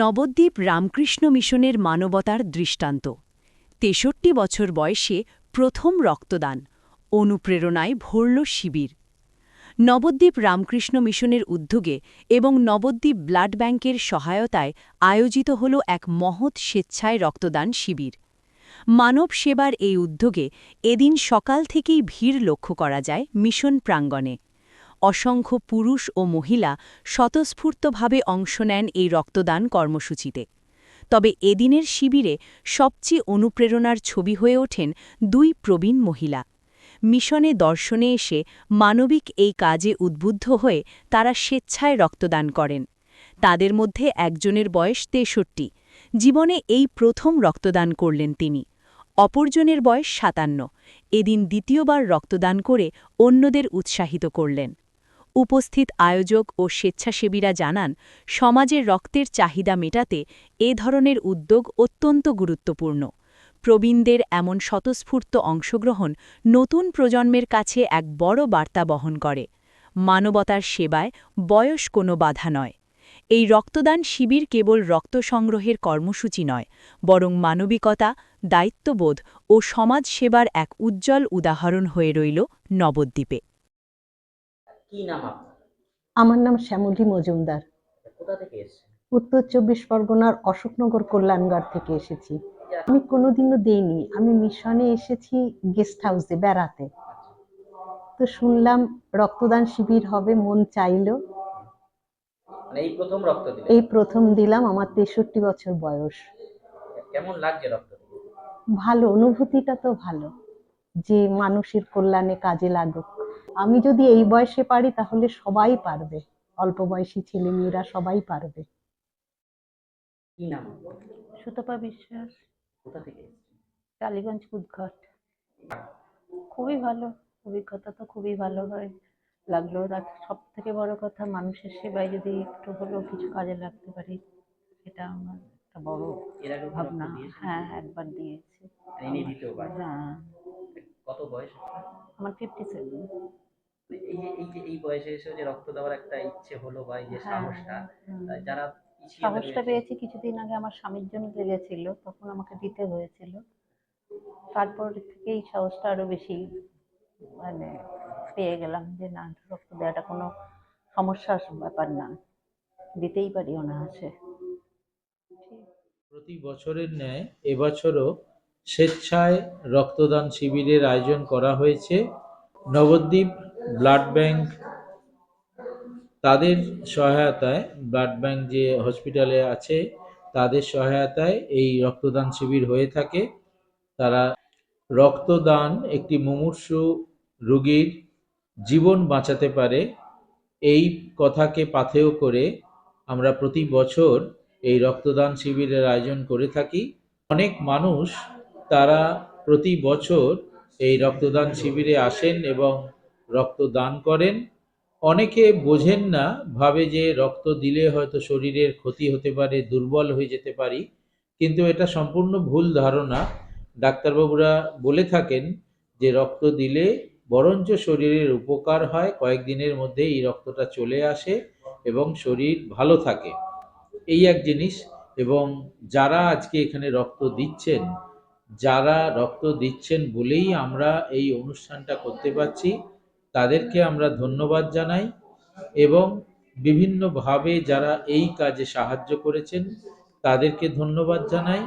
নবদ্বীপ রামকৃষ্ণ মিশনের মানবতার দৃষ্টান্ত। তেষট্টি বছর বয়সে প্রথম রক্তদান, অনুপ্রেরণায় ভরল শিবির। নবদ্বীপ রামকৃষ্ণ মিশনের উদ্যোগে এবং নবদ্বীপ ব্লাড ব্যাংকের সহায়তায় আয়োজিত হল এক মহৎ স্বেচ্ছায় রক্তদান শিবির। মানব সেবার এই উদ্যোগে এদিন সকাল থেকেই ভিড় লক্ষ্য করা যায় মিশন প্রাঙ্গণে। অসংখ্য পুরুষ ও মহিলা স্বতঃস্ফূর্তভাবে অংশ নেন এই রক্তদান কর্মসূচিতে। তবে এদিনের শিবিরে সবচেয়ে অনুপ্রেরণার ছবি হয়ে ওঠেন দুই প্রবীণ মহিলা। মিশনে দর্শনে এসে মানবিক এই কাজে উদ্বুদ্ধ হয়ে তারা স্বেচ্ছায় রক্তদান করেন। তাদের মধ্যে একজনের বয়স তেষট্টি। জীবনে এই প্রথম রক্তদান করলেন তিনি। অপরজনের বয়স সাতান্ন। এদিন দ্বিতীয়বার রক্তদান করে অন্যদের উৎসাহিত করলেন। উপস্থিত আয়োজক ও স্বেচ্ছাসেবীরা জানান, সমাজের রক্তের চাহিদা মেটাতে এ ধরনের উদ্যোগ অত্যন্ত গুরুত্বপূর্ণ। প্রবীণদের এমন স্বতঃস্ফূর্ত অংশগ্রহণ নতুন প্রজন্মের কাছে এক বড় বার্তা বহন করে। মানবতার সেবায় বয়স কোনো বাধা নয়। এই রক্তদান শিবির কেবল রক্ত সংগ্রহের কর্মসূচি নয়, বরং মানবিকতা, দায়িত্ববোধ ও সমাজ সেবার এক উজ্জ্বল উদাহরণ হয়ে রইল নবদ্বীপে। কি নাম আপনার? আমার নাম শ্যামলী মজুমদার। কোথা থেকে এসেছেন? উত্তর চব্বিশ পরগনার অশোকনগর কল্যাণগড় থেকে এসেছি। আমি কোনোদিনও দেইনি আমি মিশনে এসেছি গেস্ট হাউসে বেড়াতে। তো শুনলাম রক্তদান শিবির হবে মন চাইলো। মানে এই প্রথম রক্ত দিলেন? এই প্রথম দিলাম আমার তেষট্টি বছর বয়স। কেমন লাগছে রক্ত ভালো অনুভূতিটা তো ভালো যে মানুষের কল্যাণে কাজে লাগুক। আমি যদি এই বয়সে পারি তাহলে সবাই পারবে। অল্প বয়সী ছেলে মেয়েরা সবাই পারবে। কি নাম সুতপা বিশ্বাস। কোথা থেকে টালিগঞ্জ কুদঘাট খুবই ভালো। অভিজ্ঞতা তো খুবই ভালো হয়। লাগল সব থেকে বড় কথা মানুষের সেবায় যদি একটু হলেও কিছু কাজে লাগতে পারি সেটা আমার একটা বড় ভাবনা। হ্যাঁ একবার দিয়েছি। দ্বিতীয়বার হ্যাঁ। কত বয়স? আমার ফিফটি সেভেন এই যে এই যে এই বয়সে এসে যে রক্ত দেওয়ার একটা ইচ্ছে হলো বা এই যে সাহসটা যারা হ্যাঁ, সাহসটা রয়েছে, পেয়েছি কিছুদিন আগে আমার স্বামীর জন্য লেগেছিল তখন আমাকে দিতে হয়েছিল। তারপর থেকেই সাহসটা আরও বেশি মানে পেয়ে গেলাম যে না রক্ত দেওয়াটা কোনো সমস্যার ব্যাপার না। দিতেই পারি অনায়াসে। প্রতি বছরের ন্যায় এবছরও স্বেচ্ছায় রক্তদান শিবিরের আয়োজন করা হয়েছে। নবদ্বীপ ব্লাড ব্যাংক তাদের সহায়তায়, ব্লাড ব্যাংক যে হসপিটালে আছে, তাদের সহায়তায় এই রক্তদান শিবির হয়ে থাকে। তারা রক্তদান একটি মুমূর্ষু রোগীর জীবন বাঁচাতে পারে। এই কথাকে পাথেয় করে আমরা প্রতি বছর এই রক্তদান শিবিরের আয়োজন করে থাকি। অনেক মানুষ তারা প্রতি বছর এই রক্তদান শিবিরে আসেন এবং রক্তদান করেন। অনেকে বোঝেন না, ভাবে যে রক্ত দিলে হয়তো শরীরের ক্ষতি হতে পারে, দুর্বল হয়ে যেতে পারি, কিন্তু এটা সম্পূর্ণ ভুল ধারণা। ডাক্তারবাবুরা বলে থাকেন যে রক্ত দিলে বরঞ্চ শরীরের উপকার হয়, কয়েকদিনের মধ্যে এই রক্তটা চলে আসে এবং শরীর ভালো থাকে। এই এক জিনিস এবং যারা আজকে এখানে রক্ত দিচ্ছেন যারা রক্ত দিচ্ছেন বলেই আমরা এই অনুষ্ঠানটা করতে পারছি, তাদেরকে আমরা ধন্যবাদ জানাই এবং বিভিন্নভাবে যারা এই কাজে সাহায্য করেছেন, তাদেরকে ধন্যবাদ জানাই।